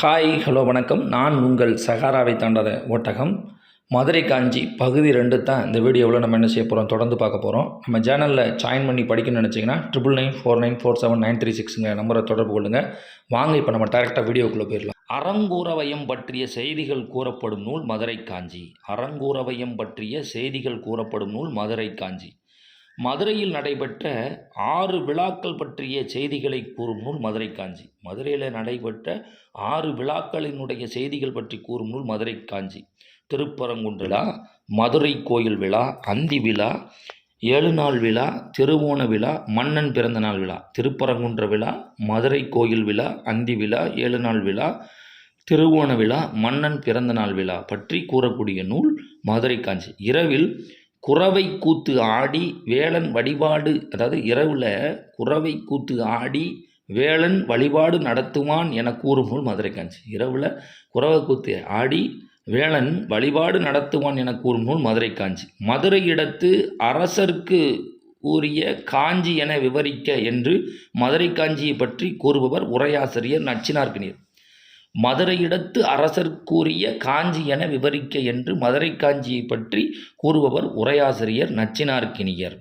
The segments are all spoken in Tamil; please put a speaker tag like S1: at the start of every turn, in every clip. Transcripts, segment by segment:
S1: ஹாய் ஹலோ வணக்கம். நான் உங்கள் சகாராவை தாண்டாத ஒட்டகம். மதுரை காஞ்சி பகுதி ரெண்டு தான் இந்த வீடியோவில் நம்ம என்ன செய்ய போகிறோம் தொடர்ந்து பார்க்க போகிறோம் நம்ம சேனலில் ஜாயின் பண்ணி படிக்கணும்னு நினச்சிங்கன்னா triple nine four nine four seven nine three சிக்ஸுங்க நம்பரை தொடர்பு கொள்ளுங்கள் வாங்க இப்போ நம்ம டேரெக்டாக வீடியோக்குள்ளே போயிடலாம். அறங்கூறவயம் பற்றிய செய்திகள் கூறப்படும் நூல் மதுரை காஞ்சி. அறங்கூறவயம் பற்றிய செய்திகள் கூறப்படும் நூல் மதுரை காஞ்சி. மதுரையில் நடைபெற்ற ஆறு விழாக்கள் பற்றிய செய்திகளை கூறும் நூல் மதுரை காஞ்சி மதுரையில் நடைபெற்ற ஆறு விழாக்களினுடைய செய்திகள் பற்றி கூறும் நூல் மதுரை காஞ்சி திருப்பரங்குன்றலா மதுரை கோயில் விழா அந்தி விழா ஏழு நாள் விழா திருவோண விழா மன்னன் பிறந்த நாள் விழா. திருப்பரங்குன்ற விழா மதுரை கோயில் விழா அந்தி விழா ஏழு நாள் விழா திருவோண விழா மன்னன் பிறந்த நாள் விழா பற்றி கூறக்கூடிய நூல் மதுரை காஞ்சி இரவில் குறவை கூத்து ஆடி வேலன் வழிபாடு அதாவது இரவில் குறவை கூத்து ஆடி வேலன் வழிபாடு நடத்துவான் என கூறும்போது மதுரை காஞ்சி. இரவில் குறவை கூத்து ஆடி வேளன் வழிபாடு நடத்துவான் என கூறும்போது மதுரை காஞ்சி. மதுரை இடத்து அரசர்க்கு கூறிய காஞ்சி என விவரிக்க என்று மதுரை காஞ்சியை பற்றி கூறுபவர் உரையாசிரியர் நச்சினார்க்கினியர் மதுரையிடத்து அரசர்க்குரிய காஞ்சி என விவரிக்க என்று மதுரை காஞ்சியை பற்றி கூறுபவர் உரையாசிரியர் நச்சினார்க்கினியர்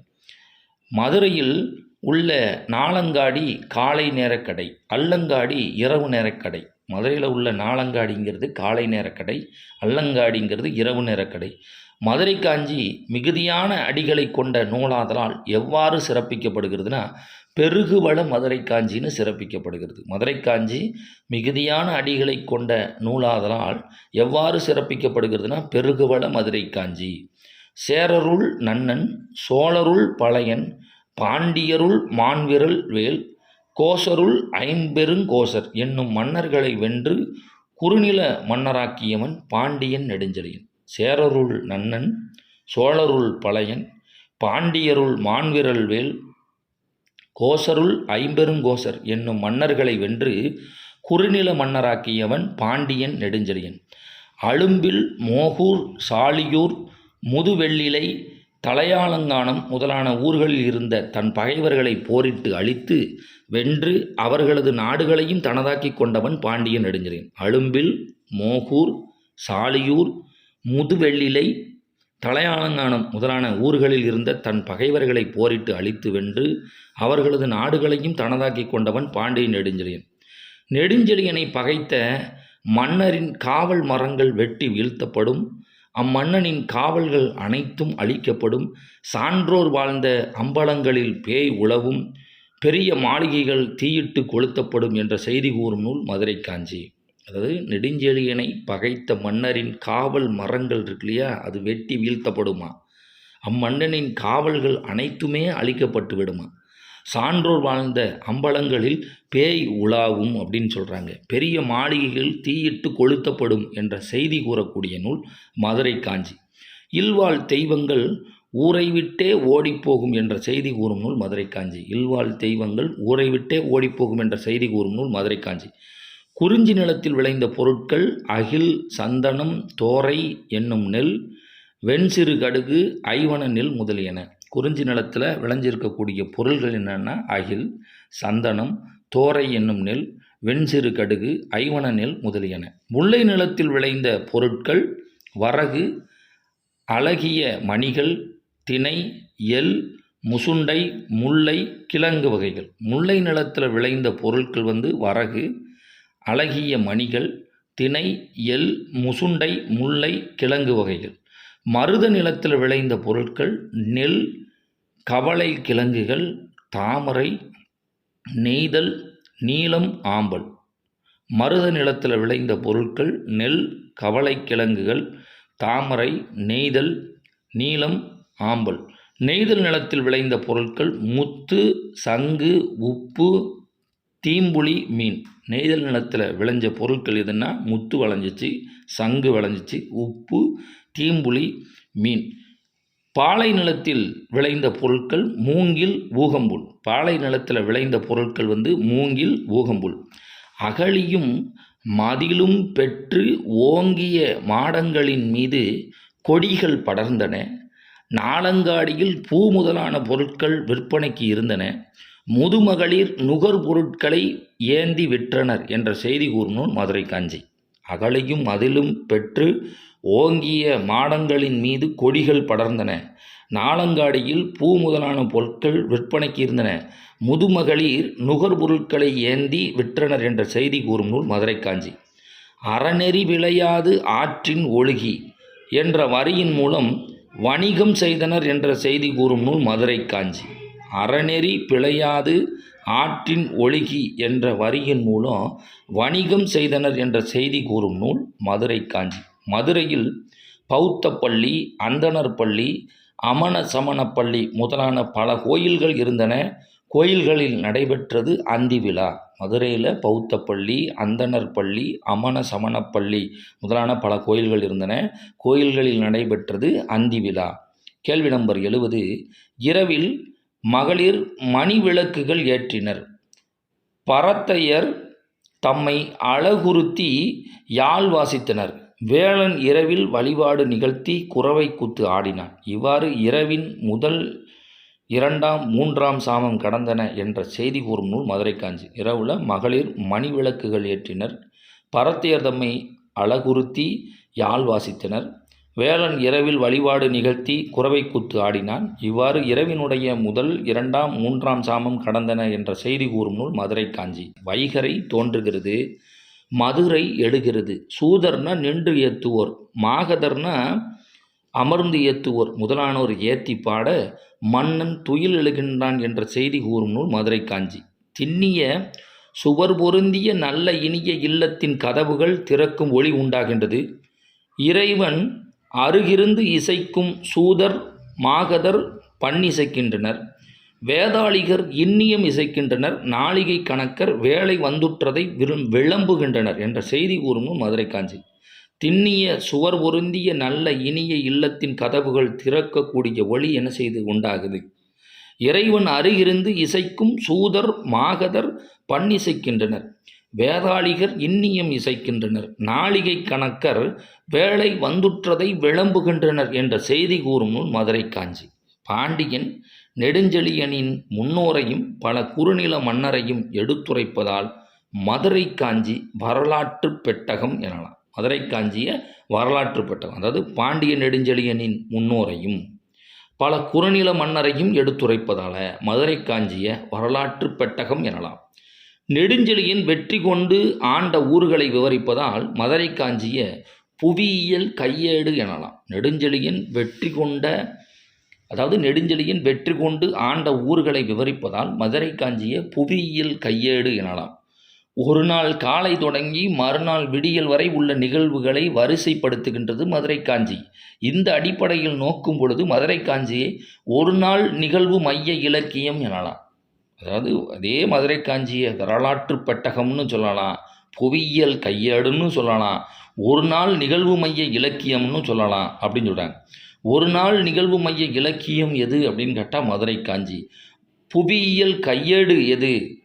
S1: மதுரையில் உள்ள நாளங்காடி காலை நேரக்கடை அல்லங்காடி இரவு நேரக்கடை மதுரையில் உள்ள நாளங்காடிங்கிறது காலை நேரக்கடை அல்லங்காடிங்கிறது இரவு நேரக்கடை மதுரை காஞ்சி மிகுதியான அடிகளை கொண்ட நூலாதலால் எவ்வாறு சிறப்பிக்கப்படுகிறதுனா பெருகுவள மதுரை காஞ்சின்னு சிறப்பிக்கப்படுகிறது. மதுரை காஞ்சி மிகுதியான அடிகளை கொண்ட நூலாதலால் எவ்வாறு சிறப்பிக்கப்படுகிறதுனா பெருகுவள மதுரை காஞ்சி சேரருள் நன்னன் சோழருள் பழையன் பாண்டியருள் மான்விரல் வேல் கோசருள் ஐம்பெருங்கோசர் என்னும் மன்னர்களை வென்று குறுநில மன்னராக்கியவன் பாண்டியன் நெடுஞ்செழியன். சேரருள் நன்னன் சோழருள் பழையன் பாண்டியருள் மான்விரல் வேல் கோசருள் ஐம்பெருங்கோசர் என்னும் மன்னர்களை வென்று குறுநில மன்னராக்கியவன் பாண்டியன் நெடுஞ்செழியன். அழும்பில் மோகூர் சாலியூர் முதுவெள்ளிலை தலையாலங்கானம் முதலான ஊர்களில் இருந்த தன் பகைவர்களை போரிட்டு அழித்து வென்று அவர்களது நாடுகளையும் தனதாக்கி கொண்டவன் பாண்டியன் நெடுஞ்செழியன். அழும்பில் மோகூர் சாலியூர் முதுவெள்ளிலை தலையாலங்கானம் முதலான ஊர்களில் இருந்த தன் பகைவர்களை போரிட்டு அழித்து வென்று அவர்களது நாடுகளையும் தனதாக்கி கொண்டவன் பாண்டியன் நெடுஞ்செழியன். நெடுஞ்செழியனை பகைத்த மன்னரின் காவல் மரங்கள் வெட்டி வீழ்த்தப்படும். அம்மன்னனின் காவல்கள் அனைத்தும் அழிக்கப்படும். சான்றோர் வாழ்ந்த அம்பலங்களில் பேய் உழவும். பெரிய மாளிகைகள் தீயிட்டு கொளுத்தப்படும் என்ற செய்தி கூறும் நூல் மதுரை காஞ்சி அதாவது நெடுஞ்செழியனை பகைத்த மன்னரின் காவல் மரங்கள் இருக்கு இல்லையா? அது வெட்டி வீழ்த்தப்படுமா? அம்மன்னனின் காவல்கள் அனைத்துமே அழிக்கப்பட்டு விடுமா? சான்றோர் வாழ்ந்த அம்பலங்களில் பேய் உலாவும் அப்படின்னு சொல்கிறாங்க பெரிய மாளிகைகள் தீயிட்டு கொளுத்தப்படும் என்ற செய்தி கூறக்கூடிய நூல் மதுரை காஞ்சி. இல்வாழ் தெய்வங்கள் ஊரை விட்டே ஓடிப்போகும் என்ற செய்தி கூறும் நூல் மதுரை காஞ்சி. இல்வாழ் தெய்வங்கள் ஊரை விட்டே ஓடிப்போகும் என்ற செய்தி கூறும் நூல் மதுரை காஞ்சி. குறிஞ்சி நிலத்தில் விளைந்த பொருட்கள் அகில் சந்தனம் தோரை என்னும் நெல் வெண்சிறு கடுகு ஐவன நெல் முதலியன. குறிஞ்சி நிலத்தில் விளைஞ்சிருக்கக்கூடிய பொருள்கள் என்னென்னா அகில் சந்தனம் தோரை என்னும் நெல் வெண்சிறு கடுகு ஐவன நெல் முதலியன. முல்லை நிலத்தில் விளைந்த பொருட்கள் வரகு அழகிய மணிகள் திணை எல் முசுண்டை முல்லை கிழங்கு வகைகள். முல்லை நிலத்தில் விளைந்த பொருட்கள் வந்து வரகு அழகிய மணிகள் தினை எல் முசுண்டை முல்லை கிழங்கு வகைகள். மருத நிலத்தில் விளைந்த பொருட்கள் நெல் கவளை கிழங்குகள் தாமரை நெய்தல் நீளம் ஆம்பல். மருத நிலத்தில் விளைந்த பொருட்கள் நெல் கவளை கிழங்குகள் தாமரை நெய்தல் நீளம் ஆம்பல். நெய்தல் நிலத்தில் விளைந்த பொருட்கள் முத்து சங்கு உப்பு தீம்புளி மீன். நெய்தல் நிலத்தில் விளைஞ்ச பொருட்கள் எதுன்னா முத்து விளைஞ்சிச்சு சங்கு விளைஞ்சிச்சு உப்பு தீம்புளி மீன். பாலை நிலத்தில் விளைந்த பொருட்கள் மூங்கில் ஊகம்புல். பாலை நிலத்தில் விளைந்த பொருட்கள் வந்து மூங்கில் ஊகம்புல். அகழியும் மதிலும் பெற்று ஓங்கிய மாடங்களின் மீது கொடிகள் படர்ந்தன. நாளங்காடியில் பூ முதலான பொருட்கள் விற்பனைக்கு இருந்தன. முதுமகளிர் நுகர்பொருட்களை ஏந்தி விற்றனர் என்ற செய்தி கூறும் மதுரை காஞ்சி. அகலையும் அதிலும் பெற்று ஓங்கிய மாடங்களின் மீது கொடிகள் படர்ந்தன. நாளங்காடியில் பூ முதலான பொருட்கள் விற்பனைக்கு இருந்தன. முதுமகளிர் நுகர்பொருட்களை ஏந்தி விற்றனர் என்ற செய்தி கூறும் நூல் மதுரை காஞ்சி. அறநெறி விளையாது ஆற்றின் ஒழுகி என்ற வரியின் மூலம் வணிகம் செய்தனர் என்ற செய்தி கூறும் நூல் மதுரை காஞ்சி. அறநெறி பிழையாது ஆற்றின் ஒழுகி என்ற வரியின் மூலம் வணிகம் செய்தனர் என்ற செய்தி கூறும் நூல் மதுரை காஞ்சி. மதுரையில் பௌத்த பள்ளி அந்தணர் பள்ளி அமன சமண பள்ளி முதலான பல கோயில்கள் இருந்தன. கோயில்களில் நடைபெற்றது அந்தி விழா. மதுரையில் பௌத்த பள்ளி அந்தணர் பள்ளி அமன சமண பள்ளி முதலான பல கோயில்கள் இருந்தன. கோயில்களில் நடைபெற்றது அந்தி விழா. கேள்வி நம்பர் எழுபது. இரவில் மகளிர் மணி விளக்குகள் ஏற்றினர். பரத்தையர் தம்மை அழகுறுத்தி யாழ் வாசித்தனர். வேளன் இரவில் வழிபாடு நிகழ்த்தி குறவை கூத்து ஆடினான். இவ்வாறு இரவின் முதல் இரண்டாம் மூன்றாம் சாமம் கடந்தன என்ற செய்தி கூறும் நூல் மதுரை காஞ்சி. இரவுல மகளிர் மணி விளக்குகள் ஏற்றினர். பரத்தையர் தம்மை அழகுறுத்தி யாழ் வாசித்தனர். வேளன் இரவில் வழிபாடு நிகழ்த்தி குறவை கூத்து ஆடினான். இவ்வாறு இரவினுடைய முதல் இரண்டாம் மூன்றாம் சாமம் கடந்தன என்ற செய்தி கூறும் நூல் மதுரை காஞ்சி. வைகரை தோன்றுகிறது மதுரை எழுகிறது சூதர்னா நின்று ஏத்துவோர் மாகதர்னா அமர்ந்து ஏத்துவோர் முதலானோர் ஏத்தி பாட மன்னன் துயில் எழுகின்றான் என்ற செய்தி கூறும் நூல் மதுரை காஞ்சி. திண்ணிய சுவர் பொருந்திய நல்ல இனிய இல்லத்தின் கதவுகள் திறக்கும் ஒளி உண்டாகின்றது. இறைவன் அருகிருந்து இசைக்கும் சூதர் மாகதர் பண்ணிசைக்கின்றனர். வேதாளிகர் இன்னியம் இசைக்கின்றனர். நாளிகை கணக்கர் வேலை வந்துற்றதை விரும் விளம்புகின்றனர் என்ற செய்தி கூறும் மதுரை காஞ்சி. திண்ணிய சுவர் பொருந்திய நல்ல இனிய இல்லத்தின் கதவுகள் திறக்கக்கூடிய ஒளி என செய்து உண்டாகுது? இறைவன் அருகிருந்து இசைக்கும் சூதர் மாகதர் பண்ணிசைக்கின்றனர். வேதாளிகர் இன்னியம் இசைக்கின்றனர். நாளிகை கணக்கர் வேலை வந்துற்றதை விளம்புகின்றனர் என்ற செய்தி கூறும் நூல் மதுரை காஞ்சி. பாண்டியன் நெடுஞ்செழியனின் முன்னோரையும் பல குறுநில மன்னரையும் எடுத்துரைப்பதால் மதுரை காஞ்சி வரலாற்று பெட்டகம் எனலாம். மதுரை காஞ்சிய வரலாற்று பெட்டகம் அதாவது பாண்டிய நெடுஞ்செழியனின் முன்னோரையும் பல குறுநில மன்னரையும் எடுத்துரைப்பதால மதுரை காஞ்சிய வரலாற்று பெட்டகம் எனலாம். நெடுஞ்செழியின் வெற்றி கொண்டு ஆண்ட ஊர்களை விவரிப்பதால் மதுரை காஞ்சிய புவியியல் கையேடு எனலாம். நெடுஞ்செழியின் வெற்றி கொண்ட அதாவது நெடுஞ்செழியின் வெற்றி கொண்டு ஆண்ட ஊர்களை விவரிப்பதால் மதுரை காஞ்சிய புவியியல் கையேடு எனலாம். ஒரு நாள் காலை தொடங்கி மறுநாள் விடியல் வரை உள்ள நிகழ்வுகளை வரிசைப்படுத்துகின்றது மதுரை காஞ்சி. இந்த அடிப்படையில் நோக்கும் பொழுது மதுரை காஞ்சியை ஒரு நாள் நிகழ்வு மைய இலக்கியம் எனலாம். அதாவது அதே மதுரை காஞ்சியை வரலாற்று பெட்டகம்னு சொல்லலாம் புவியியல் கையேடுன்னு சொல்லலாம் ஒரு நாள் நிகழ்வு மைய இலக்கியம்னு சொல்லலாம் அப்படின்னு சொல்கிறாங்க ஒரு நாள் நிகழ்வு மைய இலக்கியம் எது அப்படின்னு கேட்டால் மதுரை காஞ்சி. புவியியல் கையேடு எது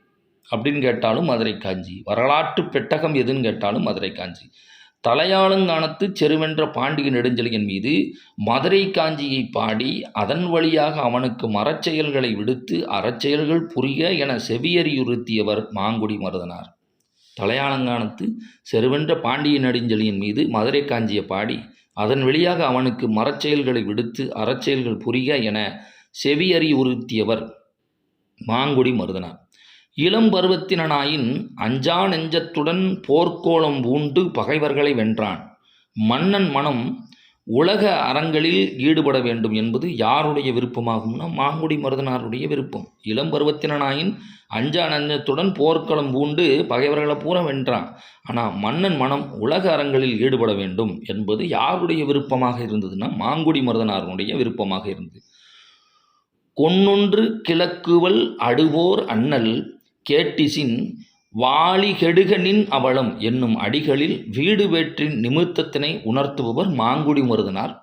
S1: அப்படின்னு கேட்டாலும் மதுரை காஞ்சி. வரலாற்று பெட்டகம் எதுன்னு கேட்டாலும் மதுரை காஞ்சி. தலையாளங்கானத்து செருவென்ற பாண்டிய நெடுஞ்செழியன் மீது மதுரை காஞ்சியை பாடி அதன் வழியாக அவனுக்கு மரச்செயல்களை விடுத்து அறச்செயல்கள் புரிய என செவியறியுறுத்தியவர் மாங்குடி மருதனார். தலையாளங்கானத்து செருவென்ற பாண்டிய நெடுஞ்செழியன் மீது மதுரை காஞ்சியை பாடி அதன் வழியாக அவனுக்கு மரச்செயல்களை விடுத்து அறச்செயல்கள் புரிய என செவியறியுறுத்தியவர் மாங்குடி மருதனார். இளம் பருவத்தினனாயின் அஞ்சா நெஞ்சத்துடன் போர்க்கோளம் பூண்டு பகைவர்களை வென்றான். மன்னன் மனம் உலக அறங்களில் ஈடுபட வேண்டும் என்பது யாருடைய விருப்பமாகும்னா மாங்குடி மருதனாருடைய விருப்பம். இளம் பருவத்தினனாயின் அஞ்சா நெஞ்சத்துடன் போர்க்களம் பூண்டு பகைவர்களை பூரா வென்றான். ஆனால் மன்னன் மனம் உலக அறங்களில் ஈடுபட வேண்டும் என்பது யாருடைய விருப்பமாக இருந்ததுன்னா மாங்குடி மருதனாருடைய விருப்பமாக இருந்தது. கொன்னொன்று கிழக்குவல் அடுவோர் அண்ணல் கேட்டிசின் வாளிகெடுகனின் அவலம் என்னும் அடிகளில் வீடு வேற்றின் நிமித்தத்தினை உணர்த்துபவர் மாங்குடி மருதனார்.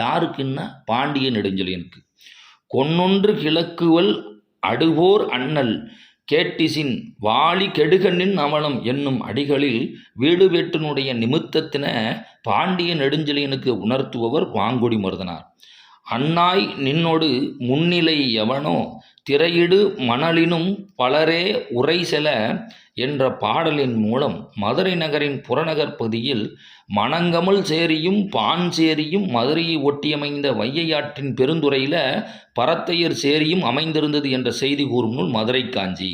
S1: யாருக்குன்னா? பாண்டிய நெடுஞ்செழியனுக்கு. கொன்னொன்று கிழக்குவல் அடுவோர் அண்ணல் கேட்டிசின் வாளி கெடுகண்ணின் அவலம் என்னும் அடிகளில் வீடு வேற்றினுடைய நிமித்தத்தின பாண்டிய நெடுஞ்செழியனுக்கு உணர்த்துபவர் மாங்குடி மருதனார். அன்னாய் நின்னோடு முன்னிலை எவனோ திரையிடு மணலினும் பலரே உரைசெல என்ற பாடலின் மூலம் மதுரை நகரின் புறநகர் பகுதியில் மணங்கமல் சேரியும் பான் சேரியும் மதுரையை ஒட்டியமைந்த வையையாற்றின் பெருந்துறையில் பரத்தையர் சேரியும் அமைந்திருந்தது என்ற செய்தி கூறும் நூல் மதுரை காஞ்சி.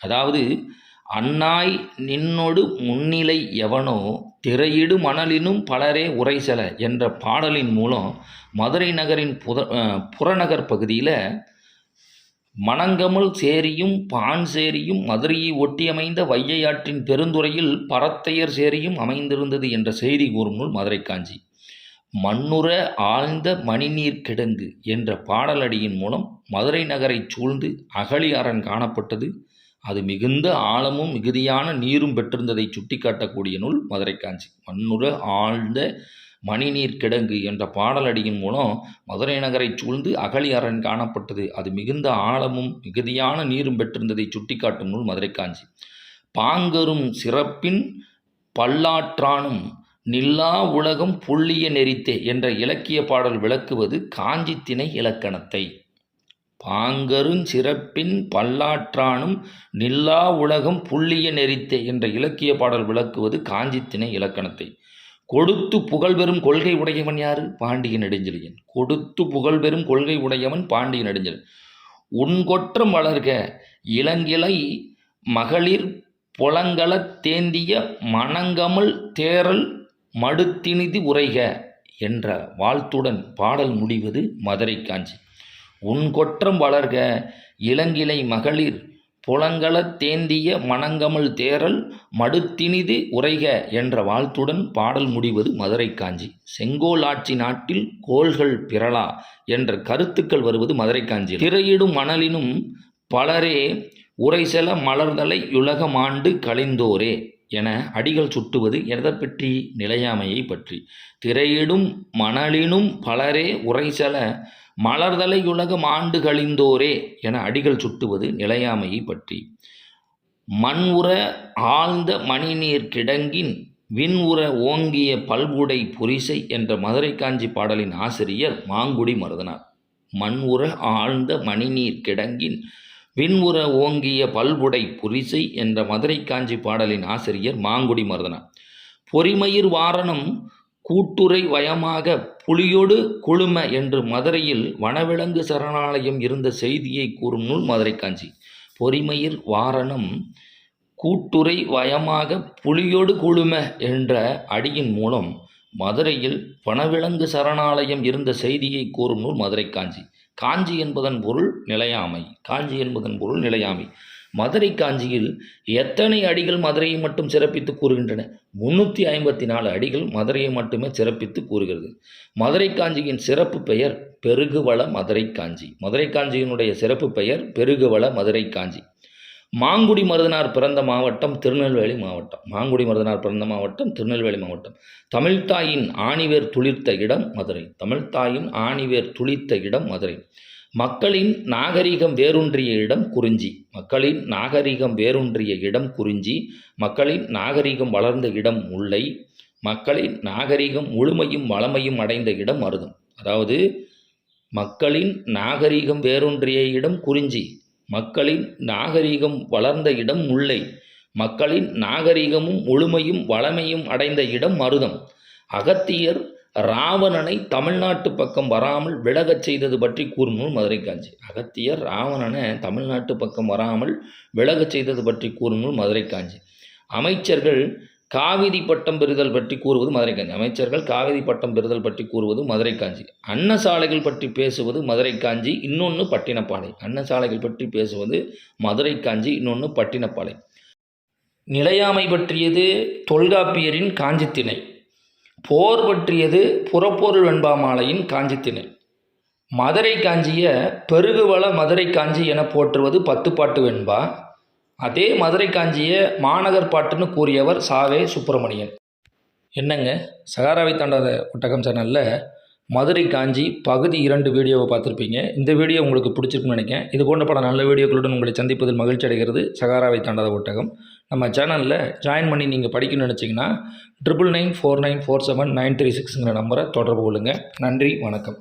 S1: அதாவது அன்னாய் நின்னொடு முன்னிலை எவனோ திரையிடு மணலினும் பலரே உரைசெல என்ற பாடலின் மூலம் மதுரை நகரின் புத புறநகர் பகுதியில் மணங்கமழ் சேரியும் பான் சேரியும் மதுரையை ஒட்டியமைந்த வையையாற்றின் பெருந்துறையில் பரத்தையர் சேரியும் அமைந்திருந்தது என்ற செய்தி கூறும் நூல் மதுரை காஞ்சி மண்ணுற ஆழ்ந்த மணிநீர் கிடங்கு என்ற பாடலடியின் மூலம் மதுரை நகரைச் சூழ்ந்து அகழி அரண் காணப்பட்டது. அது மிகுந்த ஆழமும் மிகுதியான நீரும் பெற்றிருந்ததை சுட்டிக்காட்டக்கூடிய நூல் மதுரை காஞ்சி மண்ணுற ஆழ்ந்த மணிநீர் கிடங்கு என்ற பாடலடியின் மூலம் மதுரை நகரைச் சூழ்ந்து அகழி அரண் காணப்பட்டது. அது மிகுந்த ஆழமும் மிகுதியான நீரும் பெற்றிருந்ததை சுட்டிக்காட்டும் நூல் மதுரை காஞ்சி பாங்கரும் சிறப்பின் பல்லாற்றானும் நில்லா உலகம் புள்ளிய நெறித்தே என்ற இலக்கிய பாடல் விளக்குவது காஞ்சி திணை இலக்கணத்தை. பாங்கருஞ் சிறப்பின் பல்லாற்றானும் நில்லா உலகம் புள்ளிய நெறித்தே என்ற இலக்கிய பாடல் விளக்குவது காஞ்சி திணை இலக்கணத்தை. கொடுத்து புகழ்பெறும் கொள்கை உடையவன் யாரு? பாண்டிய நெடுஞ்செழியன். கொடுத்து புகழ் பெறும் கொள்கை உடையவன் பாண்டிய நெடுஞ்செழியன். உன்கொற்றம் வளர்க. இளங்கிளை மகளிர் புலங்களத் தேந்திய மணங்கமல் தேரல் மடுத்தினிதி உரைக என்ற வாழ்த்துடன் பாடல் முடிவது மதுரை காஞ்சி. உன் கொற்றம் வளர்க. இளங்கிளை மகளிர் புலங்களத் தேந்திய மணங்கமழ் தேரல் மடுத்தினிது உரைக என்ற வாழ்த்துடன் பாடல் முடிவது மதுரை காஞ்சி. செங்கோல் ஆட்சி நாட்டில் கோள்கள் பிறளா என்ற கருத்துக்கள் வருவது மதுரை காஞ்சி. திரையிடும் மணலினும் பலரே உரைசெல மலர்தலை யுலகமாண்டு கழிந்தோரே. என அடிகள் சுட்டுவது எதை நிலையாமையை பற்றி. திரையிடும் மணலினும் பலரே உரைசல மலர்தலை உலகம் ஆண்டு கழிந்தோரே என அடிகள் சுட்டுவது நிலையாமையை பற்றி. மண் உற ஆழ்ந்த மணிநீர் கிடங்கின் விண் உற ஓங்கிய பல்புடை புரிசை என்ற மதுரை காஞ்சி பாடலின் ஆசிரியர் மாங்குடி மருதனார். மண் உற ஆழ்ந்த மணிநீர் கிடங்கின் பின்புற ஓங்கிய பல்புடை புரிசை என்ற மதுரை காஞ்சி பாடலின் ஆசிரியர் மாங்குடி மருதனா பொறிமயிர் வாரணம் கூட்டுரை வயமாக புலியொடு குழும என்று மதுரையில் வனவிலங்கு சரணாலயம் இருந்த செய்தியை கூறும் நூல் மதுரை காஞ்சி. பொறிமயிர் வாரணம் கூட்டுரை வயமாக புலியொடு குழும என்ற அடியின் மூலம் மதுரையில் வனவிலங்கு சரணாலயம் இருந்த செய்தியை கூறும் நூல் மதுரை காஞ்சி. காஞ்சி என்பதன் பொருள் நிலையாமை. காஞ்சி என்பதன் பொருள் நிலையாமை. மதுரை காஞ்சியில் எத்தனை அடிகள் மதுரையை மட்டும் சிறப்பித்து கூறுகின்றன? முன்னூற்றி ஐம்பத்தி நாலு அடிகள் மதுரையை மட்டுமே சிறப்பித்து கூறுகிறது. மதுரை காஞ்சியின் சிறப்பு பெயர் பெருகுவள மதுரை காஞ்சி. மதுரை காஞ்சியினுடைய சிறப்பு பெயர் பெருகுவள மதுரை காஞ்சி. மாங்குடி மருதனார் பிறந்த மாவட்டம் திருநெல்வேலி மாவட்டம். மாங்குடி மருதனார் பிறந்த மாவட்டம் திருநெல்வேலி மாவட்டம். தமிழ்த்தாயின் ஆணிவேர் துளிர்த்த இடம் மதுரை. தமிழ்த்தாயின் ஆணிவேர் துளிர்த்த இடம் மதுரை. மக்களின் நாகரிகம் வேரூன்றிய இடம் குறிஞ்சி. மக்களின் நாகரிகம் வேரூன்றிய இடம் குறிஞ்சி. மக்களின் நாகரிகம் வளர்ந்த இடம் முல்லை. மக்களின் நாகரிகம் முழுமையும் வளமையும் அடைந்த இடம் மருதம் அதாவது மக்களின் நாகரிகம் வேரூன்றிய இடம் குறிஞ்சி. மக்களின் நாகரிகம் வளர்ந்த இடம் முல்லை. மக்களின் நாகரிகமும் முழுமையும் வளமையும் அடைந்த இடம் மருதம். அகத்தியர் ராவணனை தமிழ்நாட்டு பக்கம் வராமல் விலகச் செய்தது பற்றி கூறும் நூல் மதுரை காஞ்சி அகத்தியர் ராவணனை தமிழ்நாட்டு பக்கம் வராமல் விலகச் செய்தது பற்றி கூறும் நூல் மதுரை காஞ்சி அமைச்சர்கள் காவிரி பட்டம் பெறுதல் பற்றி கூறுவது மதுரை காஞ்சி. அமைச்சர்கள் காவிரி பட்டம் பெறுதல் பற்றி கூறுவது மதுரை காஞ்சி. அன்னசாலைகள் பற்றி பேசுவது மதுரை காஞ்சி இன்னொன்று பட்டினப்பாலை அன்னசாலைகள் பற்றி பேசுவது மதுரை காஞ்சி இன்னொன்று பட்டினப்பாலை நிலையாமை பற்றியது தொல்காப்பியரின் காஞ்சித்திணை. போர் பற்றியது புறப்பொருள் வெண்பாமாலையின் காஞ்சித்திணை. மதுரை காஞ்சிய பெருகுவள மதுரை காஞ்சி என போற்றுவது பத்துப்பாட்டு வெண்பா. அதே மதுரை காஞ்சியை மாநகர் பாட்டுன்னு கூறியவர் சாவே சுப்பிரமணியன். என்னங்க? சகாராவை தாண்டாத ஒட்டகம் சேனலில் மதுரை காஞ்சி பகுதி இரண்டு வீடியோவை பார்த்துருப்பீங்க. இந்த வீடியோ உங்களுக்கு பிடிச்சிருக்குன்னு நினைக்கிறேன். இது போன்ற பல நல்ல வீடியோக்களுடன் உங்களை சந்திப்பதில் மகிழ்ச்சி அடைகிறது சகாராவை தாண்டாத ஒட்டகம். நம்ம சேனலில் ஜாயின் பண்ணி நீங்கள் படிக்கணும்னு நினச்சிங்கன்னா triple nine four nine four seven nine three சிக்ஸுங்கிற நம்பரை தொடர்பு கொள்ளுங்கள் நன்றி வணக்கம்.